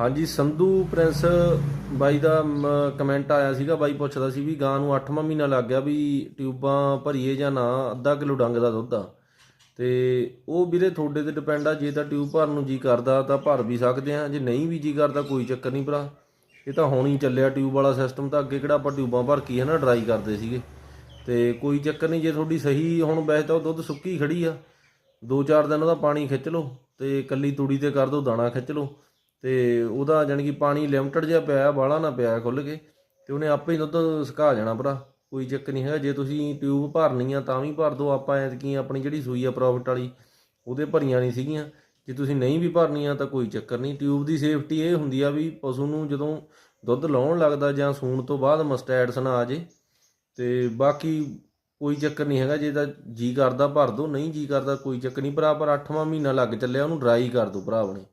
ਹਾਂਜੀ, ਸੰਧੂ ਪ੍ਰਿੰਸ ਬਾਈ ਦਾ ਕਮੈਂਟ ਆਇਆ ਸੀਗਾ, ਬਾਈ ਪੁੱਛਦਾ ਸੀ ਵੀ ਗਾਂ ਨੂੰ 8ਵਾਂ ਮਹੀਨਾ ਲੱਗ ਗਿਆ ਵੀ ਟਿਊਬਾਂ ਭਰੀਏ ਜਾਂ ਨਾ, ਅੱਧਾ ਕਿਲੋ ਡੰਗ ਦਾ ਦੁੱਧ ਆ। ਤੇ ਉਹ ਵੀਰੇ ਤੁਹਾਡੇ ਤੇ ਡਿਪੈਂਡ ਆ, ਜੇ ਤਾਂ ਟਿਊਬ ਭਰਨ ਨੂੰ ਜੀ ਕਰਦਾ, ਤਾਂ ਭਰ ਵੀ ਸਕਦੇ ਆ, ਜੇ ਨਹੀਂ ਵੀ ਜੀ ਕਰਦਾ, ਕੋਈ ਚੱਕਰ ਨਹੀਂ ਭਰਾ। ਇਹ ਤਾਂ ਹੁਣ ਹੀ ਚੱਲਿਆ, ਟਿਊਬ ਵਾਲਾ ਸਿਸਟਮ ਤਾਂ ਅੱਗੇ ਕਿਹੜਾ ਆਪਾਂ ਟਿਊਬਾਂ ਭਰ ਕੇ ਹੈ ਨਾ ਡਰਾਈ ਕਰਦੇ ਸੀਗੇ। ਤੇ ਕੋਈ ਚੱਕਰ ਨਹੀਂ, ਜੇ ਤੁਹਾਡੀ ਸਹੀ ਹੁਣ ਵੈਸੇ ਤਾਂ ਉਹ ਦੁੱਧ ਸੁੱਕੀ ਖੜੀ ਆ, ਦੋ ਚਾਰ ਦਿਨ ਉਹਦਾ ਪਾਣੀ ਖਿੱਚ ਲਓ, ਤੇ ਕੱਲੀ ਤੂੜੀ ਤੇ ਕਰ ਦਿਓ ਦਾਣਾ ਖਿੱਚ ਲਓ। ਤੇ ਉਹਦਾ ਜਾਣੀ ਕਿ ਪਾਣੀ ਲਿਮਟਡ ਜਿਹਾ ਪਿਆ ਬਾਹਲਾ ਨਾ ਪਿਆ ਖੁੱਲ ਕੇ, ਤੇ ਉਹਨੇ ਆਪੇ ਹੀ ਦੁੱਧ ਸੁਕਾ ਜਾਣਾ ਭਰਾ। ਕੋਈ ਚੱਕਰ ਨਹੀਂ ਹੈਗਾ, ਜੇ ਤੁਸੀਂ ਟਿਊਬ ਭਰਨੀ ਆ ਤਾਂ ਵੀ ਭਰ ਦਿਓ, ਆਪਾਂ ਐਤਕੀ ਆਪਣੀ ਜਿਹੜੀ ਸੂਈ ਆ ਪ੍ਰੋਫਿਟ ਵਾਲੀ, ਉਹਦੇ ਭਰੀਆਂ ਨਹੀਂ ਸੀਗੀਆਂ। ਜੇ ਤੁਸੀਂ ਨਹੀਂ ਵੀ ਭਰਨੀਆਂ ਤਾਂ ਕੋਈ ਚੱਕਰ ਨਹੀਂ। ਟਿਊਬ ਦੀ ਸੇਫਟੀ ਇਹ ਹੁੰਦੀ ਆ ਵੀ ਪਸ਼ੂ ਨੂੰ ਜਦੋਂ ਦੁੱਧ ਲਾਉਣ ਲੱਗਦਾ ਜਾਂ ਸੂਣ ਤੋਂ ਬਾਅਦ ਮਸਟੈਡਸ ਨਾ ਆ ਜੇ, ਤੇ ਬਾਕੀ ਕੋਈ ਚੱਕਰ ਨਹੀਂ ਹੈਗਾ, ਜੇ ਤਾਂ ਜੀ ਕਰਦਾ ਭਰ ਦੋ ਨਹੀਂ ਜੀ ਕਰਦਾ ਕੋਈ ਚੱਕਰ ਨਹੀਂ ਭਰਾ, ਪਰ 8ਵਾਂ ਮਹੀਨਾ ਲੱਗ ਚੱਲਿਆ, ਉਹਨੂੰ ਡਰਾਈ ਕਰ ਦੋ ਭਰਾ ਆਪਣੇ।